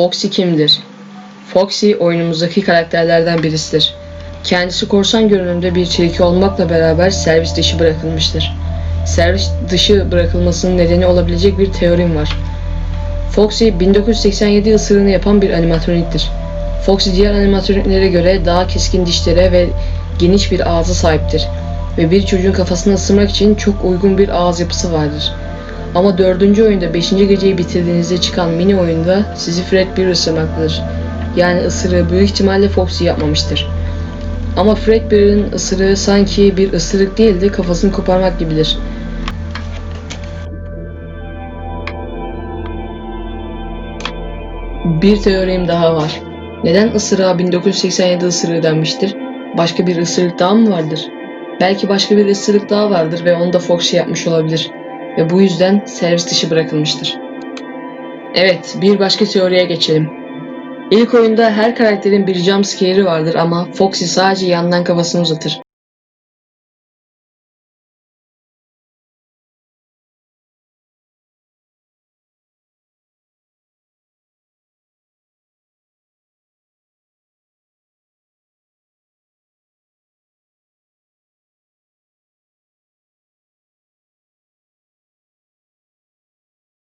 Foxy kimdir? Foxy oyunumuzdaki karakterlerden birisidir. Kendisi korsan görünümde bir tilki olmakla beraber servis dışı bırakılmıştır. Servis dışı bırakılmasının nedeni olabilecek bir teorim var. Foxy 1987 ısırığını yapan bir animatroniktir. Foxy diğer animatroniklere göre daha keskin dişlere ve geniş bir ağza sahiptir ve bir çocuğun kafasını ısırmak için çok uygun bir ağız yapısı vardır. Ama dördüncü oyunda 5. geceyi bitirdiğinizde çıkan mini oyunda sizi Fred bir ısırmaktadır. Yani ısırığı büyük ihtimalle Foxy yapmamıştır. Ama Fredbear'ın ısırığı sanki bir ısırık değil de kafasını koparmak gibidir. Bir teorim daha var. Neden ısırığa 1987 ısırığı denmiştir? Başka bir ısırık daha mı vardır? Belki başka bir ısırık daha vardır ve onu da Foxy yapmış olabilir. Ve bu yüzden servis dışı bırakılmıştır. Evet, bir başka teoriye geçelim. İlk oyunda her karakterin bir jumpscare'i vardır ama Foxy sadece yandan kafasını uzatır.